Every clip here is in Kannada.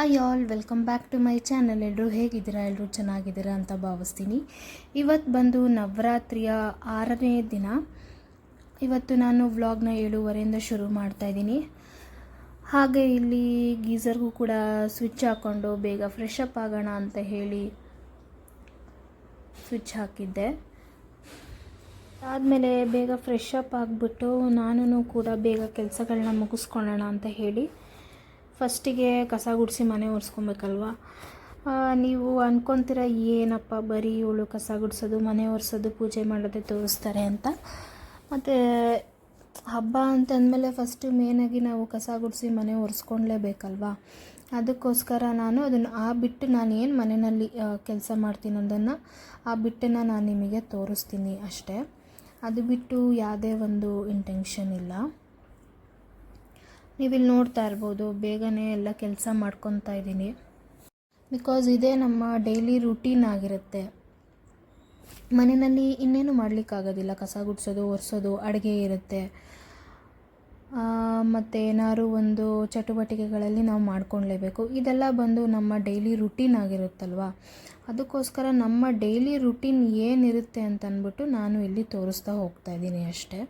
Hi all welcome back to my channel ಎಲ್ಲರೂ ಹೇಗಿದ್ದೀರಾ? ಎಲ್ಲರೂ ಚೆನ್ನಾಗಿದ್ದೀರಾ ಅಂತ ಭಾವಿಸ್ತೀನಿ. ಇವತ್ತು ಬಂದು ನವರಾತ್ರಿಯ ಆರನೇ ದಿನ. ಇವತ್ತು ನಾನು ವ್ಲಾಗ್ನ ಏಳುವರೆಯಿಂದ ಶುರು ಮಾಡ್ತಾ ಇದ್ದೀನಿ. ಹಾಗೆ ಇಲ್ಲಿ ಗೀಸರ್ಗೂ ಕೂಡ ಸ್ವಿಚ್ ಹಾಕ್ಕೊಂಡು ಬೇಗ ಫ್ರೆಶ್ ಅಪ್ ಆಗೋಣ ಅಂತ ಹೇಳಿ ಸ್ವಿಚ್ ಹಾಕಿದ್ದೆ. ಆದಮೇಲೆ ಬೇಗ ಫ್ರೆಶ್ ಅಪ್ ಆಗಿಬಿಟ್ಟು ನಾನು ಕೂಡ ಬೇಗ ಕೆಲಸಗಳನ್ನ ಮುಗಿಸ್ಕೊಳ್ಳೋಣ ಅಂತ ಹೇಳಿ ಫಸ್ಟಿಗೆ ಕಸ ಗುಡಿಸಿ ಮನೆ ಒರೆಸ್ಕೊಬೇಕಲ್ವ? ನೀವು ಅನ್ಕೊತೀರ ಏನಪ್ಪ ಬರೀ ಇವಳು ಕಸ ಗುಡಿಸೋದು, ಮನೆ ಒರೆಸೋದು, ಪೂಜೆ ಮಾಡೋದೇ ತೋರಿಸ್ತಾರೆ ಅಂತ? ಮತ್ತು ಹಬ್ಬ ಅಂತಂದಮೇಲೆ ಫಸ್ಟು ಮೇನಾಗಿ ನಾವು ಕಸ ಗುಡಿಸಿ ಮನೆ ಒರೆಸ್ಕೊಳ್ಲೇಬೇಕಲ್ವ? ಅದಕ್ಕೋಸ್ಕರ ನಾನು ಅದನ್ನು ಆ ಬಿಟ್ಟು ನಾನು ಏನು ಮನೆಯಲ್ಲಿ ಕೆಲಸ ಮಾಡ್ತೀನಿ ಅನ್ನೋದನ್ನು ಆ ಬಿಟ್ಟನ್ನು ನಾನು ನಿಮಗೆ ತೋರಿಸ್ತೀನಿ ಅಷ್ಟೇ. ಅದು ಬಿಟ್ಟು ಯಾವುದೇ ಒಂದು ಇಂಟೆನ್ಷನ್ ಇಲ್ಲ. ನೀವಿಲ್ಲಿ ನೋಡ್ತಾ ಇರ್ಬೋದು, ಬೇಗನೆ ಎಲ್ಲ ಕೆಲಸ ಮಾಡ್ಕೊತಾ ಇದ್ದೀನಿ. ಬಿಕಾಸ್ ಇದೇ ನಮ್ಮ ಡೈಲಿ ರುಟೀನ್ ಆಗಿರುತ್ತೆ. ಮನೆಯಲ್ಲಿ ಇನ್ನೇನು ಮಾಡಲಿಕ್ಕಾಗೋದಿಲ್ಲ ಕಸ ಗುಡಿಸೋದು, ಒರೆಸೋದು, ಅಡುಗೆ ಇರುತ್ತೆ. ಮತ್ತು ಏನಾದ್ರು ಒಂದು ಚಟುವಟಿಕೆಗಳಲ್ಲಿ ನಾವು ಮಾಡ್ಕೊಳ್ಲೇಬೇಕು. ಇದೆಲ್ಲ ಬಂದು ನಮ್ಮ ಡೈಲಿ ರುಟೀನ್ ಆಗಿರುತ್ತಲ್ವ? ಅದಕ್ಕೋಸ್ಕರ ನಮ್ಮ ಡೈಲಿ ರುಟೀನ್ ಏನಿರುತ್ತೆ ಅಂತ ಅಂದ್ಬಿಟ್ಟು ನಾನು ಇಲ್ಲಿ ತೋರಿಸ್ತಾ ಹೋಗ್ತಾ ಇದ್ದೀನಿ ಅಷ್ಟೇ.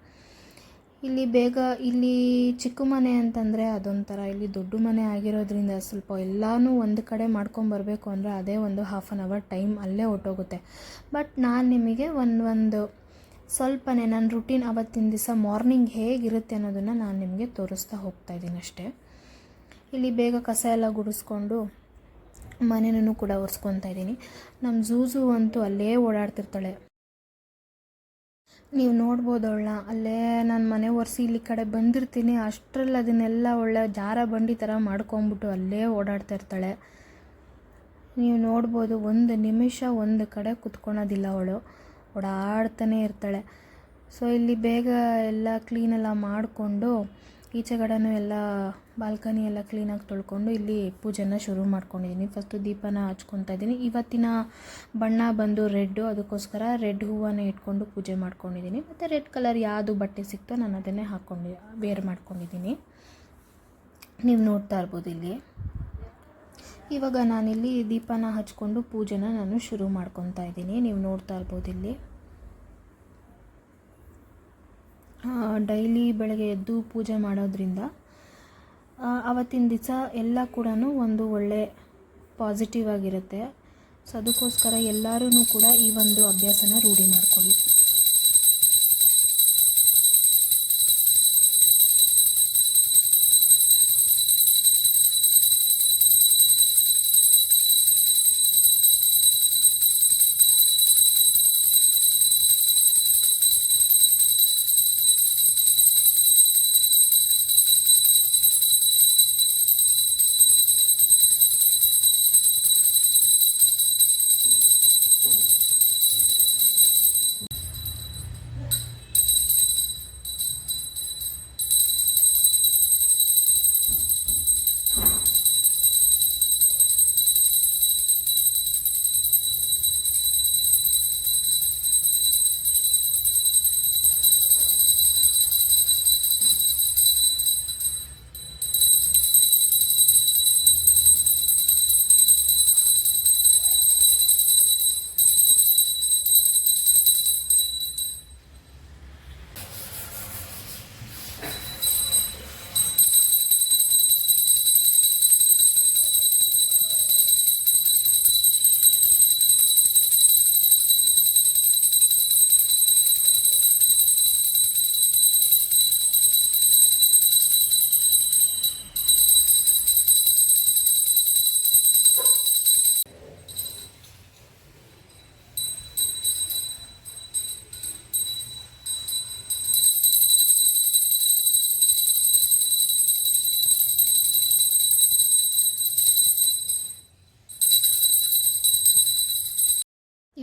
ಇಲ್ಲಿ ಬೇಗ, ಇಲ್ಲಿ ಚಿಕ್ಕ ಮನೆ ಅಂತಂದರೆ ಅದೊಂಥರ ಇಲ್ಲಿ ದೊಡ್ಡ ಮನೆ ಆಗಿರೋದ್ರಿಂದ ಸ್ವಲ್ಪ ಎಲ್ಲನೂ ಒಂದು ಕಡೆ ಮಾಡ್ಕೊಂಬರಬೇಕು ಅಂದರೆ ಅದೇ ಒಂದು ಹಾಫ್ ಆನ್ ಅವರ್ ಟೈಮ್ ಅಲ್ಲೇ ಹೊಟ್ಟೋಗುತ್ತೆ ಬಟ್ ನಾನು ನಿಮಗೆ ಒಂದು ಒಂದು ಸ್ವಲ್ಪನೇ ನನ್ನ ರುಟೀನ್ ಅವತ್ತಿನ ದಿವಸ ಮಾರ್ನಿಂಗ್ ಹೇಗಿರುತ್ತೆ ಅನ್ನೋದನ್ನು ನಾನು ನಿಮಗೆ ತೋರಿಸ್ತಾ ಹೋಗ್ತಾ ಇದ್ದೀನಿ ಅಷ್ಟೇ. ಇಲ್ಲಿ ಬೇಗ ಕಸ ಎಲ್ಲ ಗುಡಿಸ್ಕೊಂಡು ಮನೆಯೂ ಕೂಡ ಒರೆಸ್ಕೊತಾ ಇದ್ದೀನಿ. ನಮ್ಮ ಜೂಜು ಅಂತೂ ಅಲ್ಲೇ ಓಡಾಡ್ತಿರ್ತಾಳೆ. ನೀವು ನೋಡ್ಬೋದು ಅವಳನ್ನ. ಅಲ್ಲೇ ನಾನು ಮನೆ ಒರೆಸಿ ಇಲ್ಲಿ ಕಡೆ ಬಂದಿರ್ತೀನಿ. ಅಷ್ಟರಲ್ಲಿ ಅದನ್ನೆಲ್ಲ ಒಳ್ಳೆ ಜಾರ ಬಂಡಿ ಥರ ಮಾಡ್ಕೊಂಬಿಟ್ಟು ಅಲ್ಲೇ ಓಡಾಡ್ತಾ ಇರ್ತಾಳೆ. ನೀವು ನೋಡ್ಬೋದು ಒಂದು ನಿಮಿಷ ಒಂದು ಕಡೆ ಕುತ್ಕೊಳೋದಿಲ್ಲ ಅವಳು. ಓಡಾಡ್ತಾನೆ ಇರ್ತಾಳೆ. ಸೊ ಇಲ್ಲಿ ಬೇಗ ಎಲ್ಲ ಕ್ಲೀನೆಲ್ಲ ಮಾಡಿಕೊಂಡು ಈಚೆಗಡೆನೂ ಎಲ್ಲ ಬಾಲ್ಕನಿ ಎಲ್ಲ ಕ್ಲೀನಾಗಿ ತೊಳ್ಕೊಂಡು ಇಲ್ಲಿ ಪೂಜೆನ ಶುರು ಮಾಡ್ಕೊಂಡಿದ್ದೀನಿ ಫಸ್ಟು ದೀಪನ ಹಚ್ಕೊತಾ ಇದ್ದೀನಿ. ಇವತ್ತಿನ ಬಣ್ಣ ಬಂದು ರೆಡ್ಡು ಅದಕ್ಕೋಸ್ಕರ ರೆಡ್ ಹೂವನ್ನ ಇಟ್ಕೊಂಡು ಪೂಜೆ ಮಾಡ್ಕೊಂಡಿದ್ದೀನಿ ಮತ್ತು ರೆಡ್ ಕಲರ್ ಯಾವುದು ಬಟ್ಟೆ ಸಿಕ್ತೋ ನಾನು ಅದನ್ನೇ ಹಾಕ್ಕೊಂಡು ವೇರ್ ಮಾಡ್ಕೊಂಡಿದ್ದೀನಿ ನೀವು ನೋಡ್ತಾ ಇರ್ಬೋದು ಇಲ್ಲಿ. ಇವಾಗ ನಾನಿಲ್ಲಿ ದೀಪನ ಹಚ್ಕೊಂಡು ಪೂಜೆನ ನಾನು ಶುರು ಮಾಡ್ಕೊತಾ ಇದ್ದೀನಿ. ನೀವು ನೋಡ್ತಾ ಇರ್ಬೋದು ಇಲ್ಲಿ. ಡೈಲಿ ಬೆಳಗ್ಗೆ ಎದ್ದು ಪೂಜೆ ಮಾಡೋದ್ರಿಂದ ಅವತ್ತಿನ ದಿವಸ ಎಲ್ಲ ಕೂಡ ಒಂದು ಒಳ್ಳೆ ಪಾಸಿಟಿವ್ ಆಗಿರುತ್ತೆ. ಸೊ ಅದಕ್ಕೋಸ್ಕರ ಎಲ್ಲರೂ ಕೂಡ ಈ ಒಂದು ಅಭ್ಯಾಸನ ರೂಢಿ ಮಾಡ್ಕೊಳ್ಳಿ.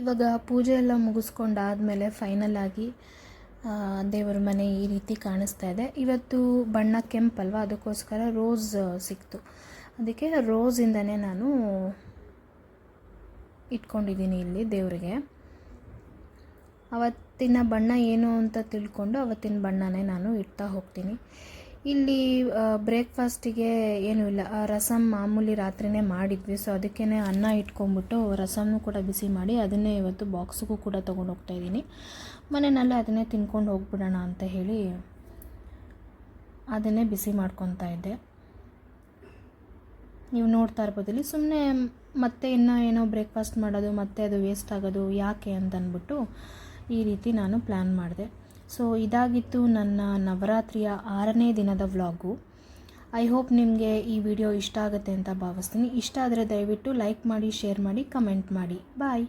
ಇವಾಗ ಪೂಜೆ ಎಲ್ಲ ಮುಗಿಸ್ಕೊಂಡಾದಮೇಲೆ ಫೈನಲ್ ಆಗಿ ದೇವರ ಮನೆ ಈ ರೀತಿ ಕಾಣಿಸ್ತಾ ಇದೆ. ಇವತ್ತು ಬಣ್ಣ ಕೆಂಪಲ್ವ? ಅದಕ್ಕೋಸ್ಕರ ರೋಸ್ ಸಿಕ್ತು. ಅದಕ್ಕೆ ರೋಸಿಂದನೇ ನಾನು ಇಟ್ಕೊಂಡಿದ್ದೀನಿ ಇಲ್ಲಿ ದೇವರಿಗೆ. ಅವತ್ತಿನ ಬಣ್ಣ ಏನು ಅಂತ ತಿಳ್ಕೊಂಡು ಅವತ್ತಿನ ಬಣ್ಣನೇ ನಾನು ಇಡ್ತಾ ಹೋಗ್ತೀನಿ. ಇಲ್ಲಿ ಬ್ರೇಕ್ಫಾಸ್ಟಿಗೆ ಏನೂ ಇಲ್ಲ. ರಸಂ ಮಾಮೂಲಿ ರಾತ್ರಿನೇ ಮಾಡಿದ್ವಿ. ಸೊ ಅದಕ್ಕೇ ಅನ್ನ ಇಟ್ಕೊಂಬಿಟ್ಟು ರಸಮ್ನು ಕೂಡ ಬಿಸಿ ಮಾಡಿ ಅದನ್ನೇ ಇವತ್ತು ಬಾಕ್ಸಿಗೂ ಕೂಡ ತೊಗೊಂಡು ಹೋಗ್ತಾ ಇದ್ದೀನಿ. ಮನೆಯಲ್ಲೇ ಅದನ್ನೇ ತಿನ್ಕೊಂಡು ಹೋಗ್ಬಿಡೋಣ ಅಂತ ಹೇಳಿ ಅದನ್ನೇ ಬಿಸಿ ಮಾಡ್ಕೊತಾ ಇದ್ದೆ. ನೀವು ನೋಡ್ತಾ ಇರ್ಬೋದಿಲ್ಲ. ಸುಮ್ಮನೆ ಮತ್ತೆ ಇನ್ನೂ ಏನೋ ಬ್ರೇಕ್ಫಾಸ್ಟ್ ಮಾಡೋದು, ಮತ್ತೆ ಅದು ವೇಸ್ಟ್ ಆಗೋದು ಯಾಕೆ ಅಂತ ಅಂದ್ಬಿಟ್ಟು ಈ ರೀತಿ ನಾನು ಪ್ಲ್ಯಾನ್ ಮಾಡಿದೆ. ಸೊ ಇದಾಗಿತ್ತು ನನ್ನ ನವರಾತ್ರಿಯ ಆರನೇ ದಿನದ ವ್ಲಾಗು. ಐ ಹೋಪ್ ನಿಮಗೆ ಈ ವಿಡಿಯೋ ಇಷ್ಟ ಆಗುತ್ತೆ ಅಂತ ಭಾವಿಸ್ತೀನಿ. ಇಷ್ಟ ಆದರೆ ದಯವಿಟ್ಟು ಲೈಕ್ ಮಾಡಿ ಶೇರ್ ಮಾಡಿ ಕಮೆಂಟ್ ಮಾಡಿ. ಬಾಯ್